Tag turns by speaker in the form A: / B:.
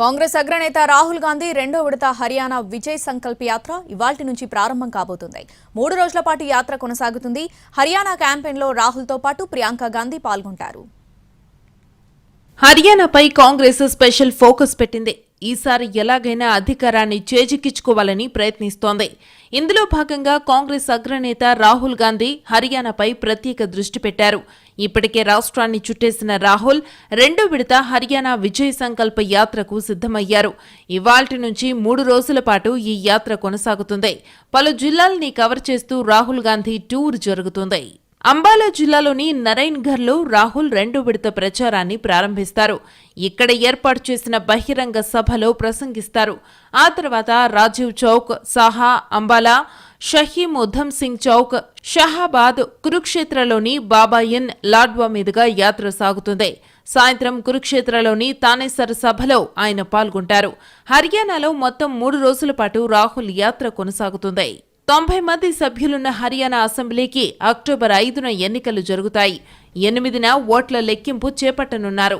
A: కాంగ్రెస్ అగ్రనేత రాహుల్ గాంధీ రెండో విడత హర్యానా విజయ్ సంకల్ప్ యాత్ర ఇవాల్టి నుంచి ప్రారంభం కాబోతుంది. మూడు రోజుల పాటు యాత్ర కొనసాగుతుంది. హర్యానా క్యాంపెయిన్లో రాహుల్తో పాటు ప్రియాంక గాంధీ పాల్గొంటారు.
B: హర్యానాపై కాంగ్రెస్ స్పెషల్ ఫోకస్ పెట్టింది. ఈసారి ఎలాగైనా అధికారాన్ని చేజిక్కించుకోవాలని ప్రయత్నిస్తోంది. ఇందులో భాగంగా కాంగ్రెస్ అగ్రనేత రాహుల్ గాంధీ హర్యానాపై ప్రత్యేక దృష్టి పెట్టారు. ఇప్పటికే రాష్ట్రాన్ని చుట్టేసిన రాహుల్ రెండో విడత హర్యానా విజయ సంకల్ప యాత్రకు సిద్ధమయ్యారు. ఇవాల్టి నుంచి మూడు రోజుల పాటు ఈ యాత్ర కొనసాగుతుంది. పలు జిల్లాల్ని కవర్ చేస్తూ రాహుల్ గాంధీ టూర్ జరుగుతుంది. అంబాలా జిల్లాలోని నరైన్ఘర్లో రాహుల్ రెండో విడత ప్రచారాన్ని ప్రారంభిస్తారు. ఇక్కడ ఏర్పాటు చేసిన బహిరంగ సభలో ప్రసంగిస్తారు. ఆ తర్వాత రాజీవ్ చౌక్ సాహా అంబాలా షహీం ఉధమ్ సింగ్ చౌక్ షహాబాద్ కురుక్షేత్రలోని బాబాయిన్ లాడ్వా మీదుగా యాత్ర సాగుతుంది. సాయంత్రం కురుక్షేత్రలోని తానేసర్ సభలో ఆయన పాల్గొంటారు. హర్యానాలో మొత్తం మూడు రోజుల పాటు రాహుల్ యాత్ర కొనసాగుతుంది. తొంభై మంది సభ్యులున్న హర్యానా అసెంబ్లీకి అక్టోబర్ ఐదున ఎన్నికలు జరుగుతాయి. ఎనిమిదిన ఓట్ల లెక్కింపు చేపట్టనున్నారు.